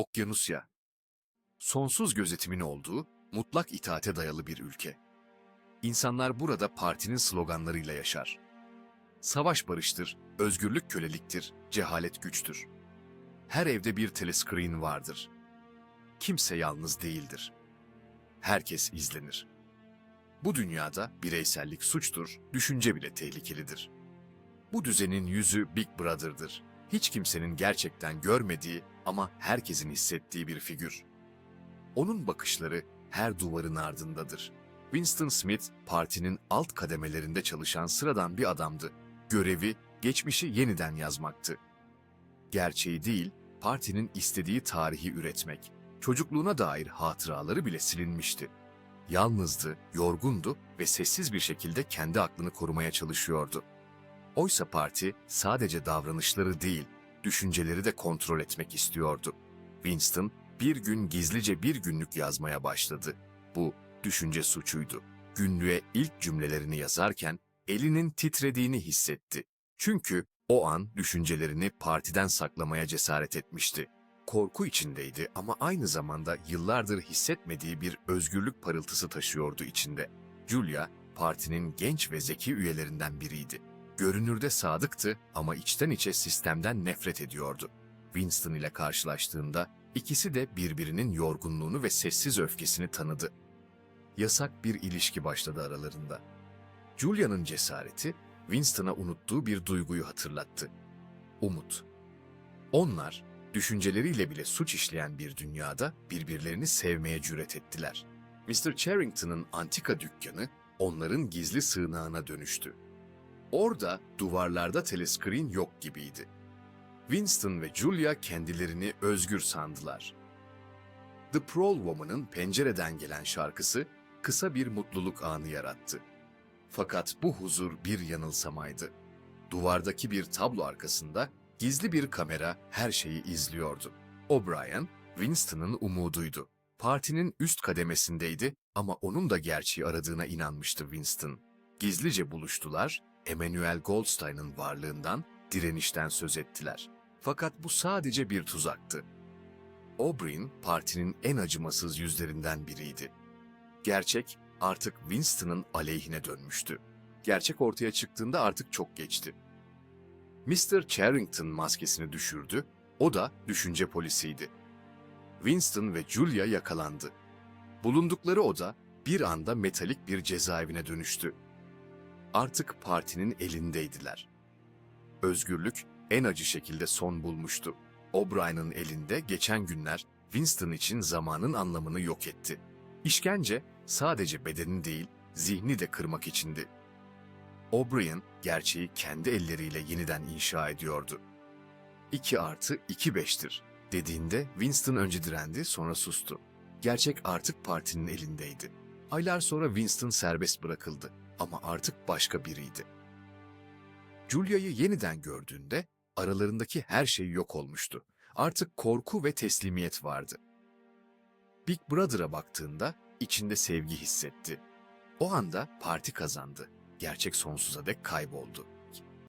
Okyanusya. Sonsuz gözetimin olduğu, mutlak itaate dayalı bir ülke. İnsanlar burada partinin sloganlarıyla yaşar. Savaş barıştır, özgürlük köleliktir, cehalet güçtür. Her evde bir telescreen vardır. Kimse yalnız değildir. Herkes izlenir. Bu dünyada bireysellik suçtur, düşünce bile tehlikelidir. Bu düzenin yüzü Big Brother'dır. Hiç kimsenin gerçekten görmediği ama herkesin hissettiği bir figür. Onun bakışları her duvarın ardındadır. Winston Smith, partinin alt kademelerinde çalışan sıradan bir adamdı. Görevi, geçmişi yeniden yazmaktı. Gerçeği değil, partinin istediği tarihi üretmek. Çocukluğuna dair hatıraları bile silinmişti. Yalnızdı, yorgundu ve sessiz bir şekilde kendi aklını korumaya çalışıyordu. Oysa parti sadece davranışları değil, düşünceleri de kontrol etmek istiyordu. Winston bir gün gizlice bir günlük yazmaya başladı. Bu düşünce suçuydu. Günlüğe ilk cümlelerini yazarken elinin titrediğini hissetti. Çünkü o an düşüncelerini partiden saklamaya cesaret etmişti. Korku içindeydi ama aynı zamanda yıllardır hissetmediği bir özgürlük parıltısı taşıyordu içinde. Julia, partinin genç ve zeki üyelerinden biriydi. Görünürde sadıktı ama içten içe sistemden nefret ediyordu. Winston ile karşılaştığında ikisi de birbirinin yorgunluğunu ve sessiz öfkesini tanıdı. Yasak bir ilişki başladı aralarında. Julia'nın cesareti Winston'a unuttuğu bir duyguyu hatırlattı. Umut. Onlar, düşünceleriyle bile suç işleyen bir dünyada birbirlerini sevmeye cüret ettiler. Mr. Charrington'ın antika dükkanı onların gizli sığınağına dönüştü. Orada duvarlarda teleskrin yok gibiydi. Winston ve Julia kendilerini özgür sandılar. The Prowl Woman'ın pencereden gelen şarkısı kısa bir mutluluk anı yarattı. Fakat bu huzur bir yanılsamaydı. Duvardaki bir tablo arkasında gizli bir kamera her şeyi izliyordu. O'Brien, Winston'ın umuduydu. Partinin üst kademesindeydi ama onun da gerçeği aradığına inanmıştı Winston. Gizlice buluştular, Emmanuel Goldstein'ın varlığından, direnişten söz ettiler. Fakat bu sadece bir tuzaktı. O'Brien, partinin en acımasız yüzlerinden biriydi. Gerçek artık Winston'ın aleyhine dönmüştü. Gerçek ortaya çıktığında artık çok geçti. Mr. Charrington maskesini düşürdü, o da düşünce polisiydi. Winston ve Julia yakalandı. Bulundukları oda bir anda metalik bir cezaevine dönüştü. Artık partinin elindeydiler. Özgürlük en acı şekilde son bulmuştu. O'Brien'ın elinde geçen günler Winston için zamanın anlamını yok etti. İşkence sadece bedeni değil, zihni de kırmak içindi. O'Brien gerçeği kendi elleriyle yeniden inşa ediyordu. 2 artı 2 beştir dediğinde Winston önce direndi sonra sustu. Gerçek artık partinin elindeydi. Aylar sonra Winston serbest bırakıldı ama artık başka biriydi. Julia'yı yeniden gördüğünde aralarındaki her şey yok olmuştu. Artık korku ve teslimiyet vardı. Big Brother'a baktığında içinde sevgi hissetti. O anda parti kazandı. Gerçek sonsuza dek kayboldu.